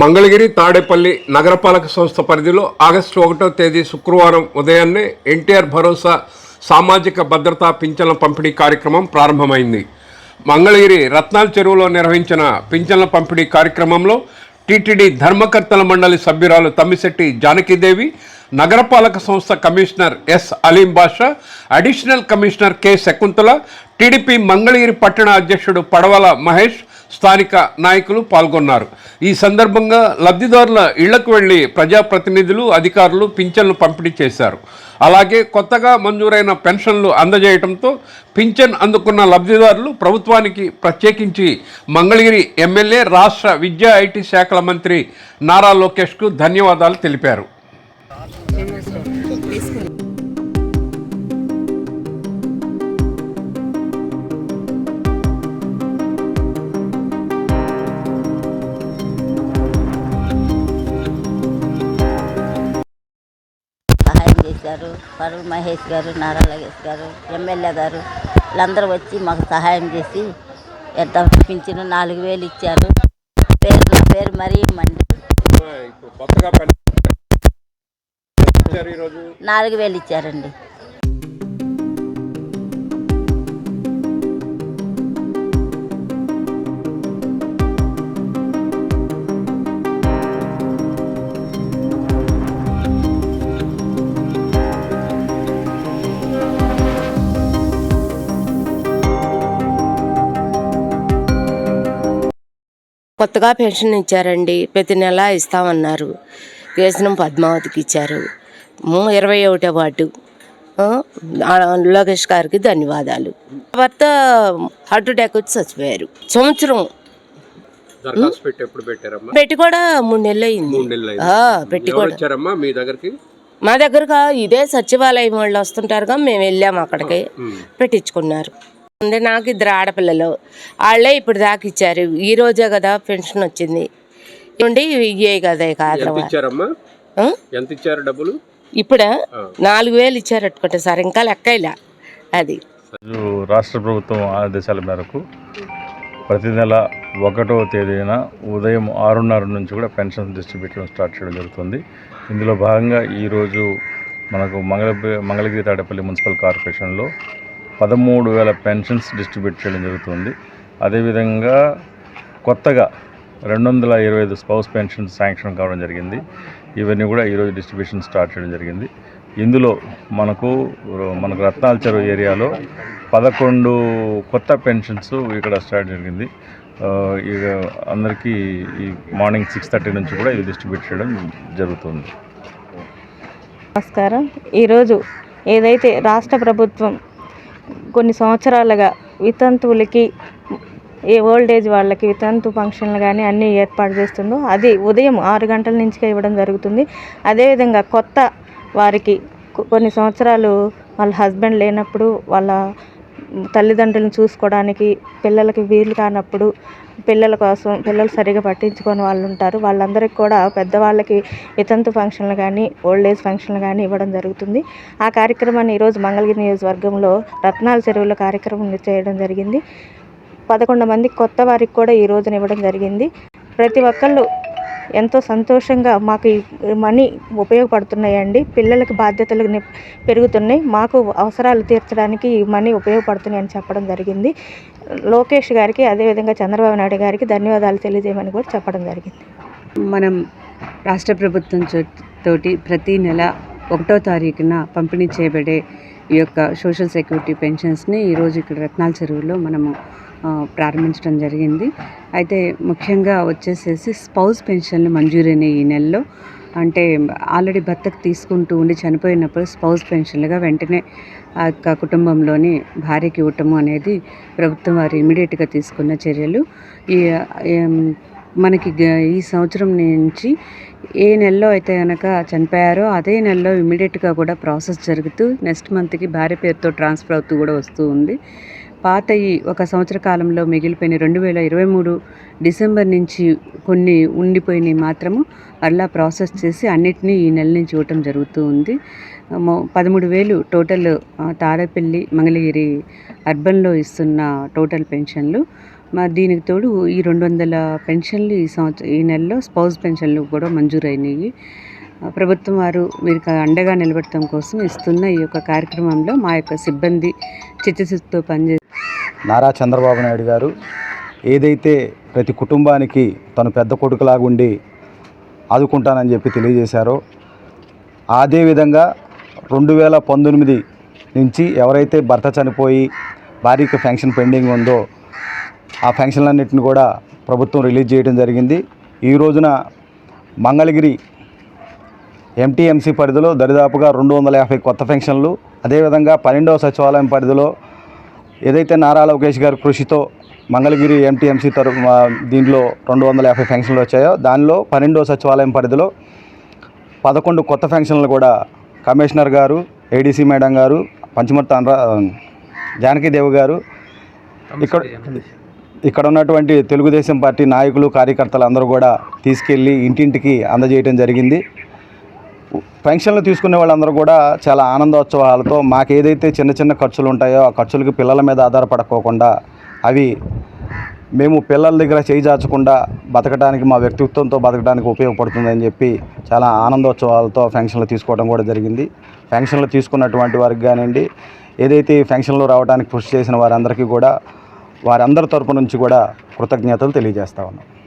మంగళగిరి తాడేపల్లి నగరపాలక సంస్థ పరిధిలో ఆగస్టు ఒకటో తేదీ శుక్రవారం ఉదయాన్నే ఎన్టీఆర్ భరోసా సామాజిక భద్రతా పింఛన్ల పంపిణీ కార్యక్రమం ప్రారంభమైంది. మంగళగిరి రత్నాల చెరువులో నిర్వహించిన పింఛన్ల పంపిణీ కార్యక్రమంలో టీటీడీ ధర్మకర్తల మండలి సభ్యురాలు తమ్మిశెట్టి జానకీదేవి నగరపాలక సంస్థ commissioner S Aleem Basha additional commissioner K Shakuntala TDP Mangalagiri పట్టణ అధ్యక్షుడు పడవల మహేష్ స్థానిక నాయకులు పాల్గొన్నారు. ఈ సందర్భంగా లబ్ధిదారుల ఇళ్ళకు వెళ్ళి ప్రజాప్రతినిధులు అధికారులు పింఛన్లు పంపిణీ చేశారు. అలాగే కొత్తగా మంజూరైన పెన్షన్లు అందజేయడంతో పింఛన్ అందుకున్న లబ్ధిదారులు ప్రభుత్వానికి ప్రత్యేకించి మంగళగిరి ఎమ్మెల్యే రాష్ట్ర విద్యా ఐటీ శాఖల మంత్రి నారా లోకేష్కు ధన్యవాదాలు తెలిపారు. చేశారు పరువు మహేష్ గారు నారా లోకేష్ గారు ఎమ్మెల్యే గారు వీళ్ళందరూ వచ్చి మాకు సహాయం చేసి ఎంత పింఛను నాలుగు వేలు ఇచ్చారు. పేరు నా పేరు మరీ మండి. నాలుగు వేలు ఇచ్చారండి. కొత్తగా పెన్షన్ ఇచ్చారండి. ప్రతి నెల ఇస్తామన్నారు. కేసనం పద్మావతికి ఇచ్చారు. ఇరవై ఒకటో వార్డు లోకేష్ గారికి ధన్యవాదాలు. భర్త హార్ట్ అటాక్ వచ్చి చచ్చిపోయారు. సంవత్సరం. పెట్టి కూడా మూడు నెలలు అయింది పెట్టి కూడా. మీ దగ్గరికి? మా దగ్గరగా ఇదే సచివాలయం వాళ్ళు వస్తుంటారుగా మేము వెళ్ళాము అక్కడికి. పెట్టించుకున్నారు. అంటే నాకు ఇద్దరు ఆడపిల్లలు. వాళ్ళే ఇప్పుడు దాకా ఇచ్చారు. ఈ రోజే కదా పెన్షన్ వచ్చింది. ఉండి ఇయ్యే కదా ఇక ఆ? ఎంత తర్వాత ఇచ్చారు డబ్బులు? ఇప్పుడా? నాలుగు వేలు ఇచ్చారు అట్టుకుంటే సార్. ఇంకా లెక్క ఇలా అది రాష్ట్ర ప్రభుత్వం ఆదేశాల మేరకు ప్రతి నెల ఒకటో తేదీన ఉదయం ఆరున్నర నుంచి కూడా పెన్షన్ డిస్ట్రిబ్యూషన్ స్టార్ట్ చేయడం జరుగుతుంది. ఇందులో భాగంగా ఈరోజు మనకు మంగళ మంగళగిరి తాడేపల్లి మున్సిపల్ కార్పొరేషన్లో పదమూడు వేల పెన్షన్స్ డిస్ట్రిబ్యూట్ చేయడం జరుగుతుంది. అదేవిధంగా కొత్తగా రెండు వందల ఇరవై ఐదు స్పౌస్ పెన్షన్ శాంక్షన్ కావడం జరిగింది. ఇవన్నీ కూడా ఈరోజు డిస్ట్రిబ్యూషన్ స్టార్ట్ చేయడం జరిగింది. ఇందులో మనకు మనకు రత్నాల చెరువు ఏరియాలో పదకొండు కొత్త పెన్షన్స్ ఇక్కడ స్టార్ట్ జరిగింది. ఇక అందరికీ ఈ మార్నింగ్ సిక్స్ థర్టీ నుంచి కూడా ఇవి డిస్ట్రిబ్యూట్ చేయడం జరుగుతుంది. నమస్కారం. ఈరోజు ఏదైతే రాష్ట్ర ప్రభుత్వం కొన్ని సంవత్సరాలుగా వితంతువులకి ఏ ఓల్డ్ ఏజ్ వాళ్ళకి వితంతు ఫంక్షన్లు కానీ అన్నీ ఏర్పాటు చేస్తుందో అది ఉదయం ఆరు గంటల నుంచి ఇవ్వడం జరుగుతుంది. అదేవిధంగా కొత్త వారికి కొన్ని సంవత్సరాలు వాళ్ళ హస్బెండ్ లేనప్పుడు వాళ్ళ తల్లిదండ్రులను చూసుకోవడానికి పిల్లలకి వీలు కానప్పుడు పిల్లల కోసం పిల్లలు సరిగా పట్టించుకోని వాళ్ళు ఉంటారు. వాళ్ళందరికీ కూడా పెద్దవాళ్ళకి వితంతు ఫంక్షన్లు కానీ ఓల్డ్ ఏజ్ ఫంక్షన్లు కానీ ఇవ్వడం జరుగుతుంది. ఆ కార్యక్రమాన్ని ఈరోజు మంగళగిరి నియోజకవర్గంలో రత్నాల చెరువులో కార్యక్రమం చేయడం జరిగింది. పదకొండు మంది కొత్త వారికి కూడా ఈ రోజున ఇవ్వడం జరిగింది. ప్రతి ఒక్కళ్ళు ఎంతో సంతోషంగా మాకు ఈ మనీ ఉపయోగపడుతున్నాయండి. పిల్లలకి బాధ్యతలు పెరుగుతున్నాయి. మాకు అవసరాలు తీర్చడానికి ఈ మనీ ఉపయోగపడుతున్నాయి అని చెప్పడం జరిగింది. లోకేష్ గారికి అదేవిధంగా చంద్రబాబు నాయుడు గారికి ధన్యవాదాలు తెలియజేయమని కూడా చెప్పడం జరిగింది. మనం రాష్ట్ర ప్రభుత్వం తోటి ప్రతి నెల ఒకటో తారీఖున పంపిణీ చేయబడే ఈ యొక్క సోషల్ సెక్యూరిటీ పెన్షన్స్ని ఈరోజు ఇక్కడ రత్నాల చెరువులో మనము ప్రారంభించడం జరిగింది. అయితే ముఖ్యంగా వచ్చేసేసి స్పౌస్ పెన్షన్లు మంజూరైన ఈ నెలలో. అంటే ఆల్రెడీ భర్తకు తీసుకుంటూ ఉండి చనిపోయినప్పుడు స్పౌస్ పెన్షన్లుగా వెంటనే ఆ యొక్క కుటుంబంలోని భార్యకి ఇవ్వటము అనేది ప్రభుత్వం వారు ఇమీడియట్గా తీసుకున్న చర్యలు. ఈ మనకి గ- ఈ సంవత్సరం నుంచి ఏ నెలలో అయితే కనుక చనిపోయారో అదే నెలలో ఇమీడియట్గా కూడా ప్రాసెస్ జరుగుతూ నెక్స్ట్ మంత్కి భార్య పేరుతో ట్రాన్స్ఫర్ అవుతూ కూడా వస్తూ ఉంది. పాత ఈ ఒక సంవత్సర కాలంలో మిగిలిపోయిన రెండు వేల ఇరవై మూడు డిసెంబర్ నుంచి కొన్ని ఉండిపోయినవి మాత్రము మళ్ళా ప్రాసెస్ చేసి అన్నిటినీ ఈ నెల నుంచి ఇవ్వటం జరుగుతూ ఉంది. పదమూడు వేలు టోటల్ ఆ, తాడేపల్లి మంగళగిరి అర్బన్లో ఇస్తున్న టోటల్ పెన్షన్లు. మరి దీనికి తోడు ఈ రెండు వందల పెన్షన్లు ఈ సంవత్సరం ఈ నెలలో స్పౌస్ పెన్షన్లు కూడా మంజూరైనవి ప్రభుత్వం వారు వీరికి అండగా నిలబడటం కోసం ఇస్తున్న ఈ యొక్క కార్యక్రమంలో మా యొక్క సిబ్బంది చిత్తశుద్ధితో పనిచే నారా చంద్రబాబు నాయుడు గారు ఏదైతే ప్రతి కుటుంబానికి తను పెద్ద కొడుకులాగా ఉండి ఆదుకుంటానని చెప్పి తెలియజేశారో అదేవిధంగా రెండు వేల పంతొమ్మిది నుంచి ఎవరైతే భర్త చనిపోయి భార్యకు ఫెన్షన్ పెండింగ్ ఉందో ఆ ఫెన్షన్లన్నింటిని కూడా ప్రభుత్వం రిలీజ్ చేయడం జరిగింది. ఈ రోజున మంగళగిరి ఎంటీఎంసీ పరిధిలో దరిదాపుగా రెండు వందల యాభై కొత్త ఫెన్షన్లు అదేవిధంగా పన్నెండవ సచివాలయం పరిధిలో ఏదైతే నారా లోకేష్ గారి కృషితో మంగళగిరి ఎంటీఎంసీ తరఫు దీనిలో రెండు వందల యాభై ఫెన్షన్లు వచ్చాయో దానిలో పన్నెండో సచివాలయం పరిధిలో పదకొండు కొత్త ఫెన్షన్లు కూడా కమిషనర్ గారు ఏడీసీ మేడం గారు పంచమర్తి అనరా జానకీదేవి గారు ఇక్కడ ఇక్కడ ఉన్నటువంటి తెలుగుదేశం పార్టీ నాయకులు కార్యకర్తలు అందరూ కూడా తీసుకెళ్ళి ఇంటింటికి అందజేయడం జరిగింది. పెన్షన్లు తీసుకునే వాళ్ళందరూ కూడా చాలా ఆనందోత్సవాలతో మాకు ఏదైతే చిన్న చిన్న ఖర్చులు ఉంటాయో ఆ ఖర్చులకి పిల్లల మీద ఆధారపడకోకుండా అవి మేము పిల్లల దగ్గర చేయి చాచకుండా బతకడానికి మా వ్యక్తిత్వంతో బతకడానికి ఉపయోగపడుతుందని చెప్పి చాలా ఆనందోత్సవాలతో ఫంక్షన్లు తీసుకోవడం కూడా జరిగింది. ఫంక్షన్లు తీసుకున్నటువంటి వారికి కానివ్వండి ఏదైతే ఈ రావడానికి కృషి చేసిన వారందరికీ కూడా వారందరి తరపు నుంచి కూడా కృతజ్ఞతలు తెలియజేస్తా ఉన్నాం.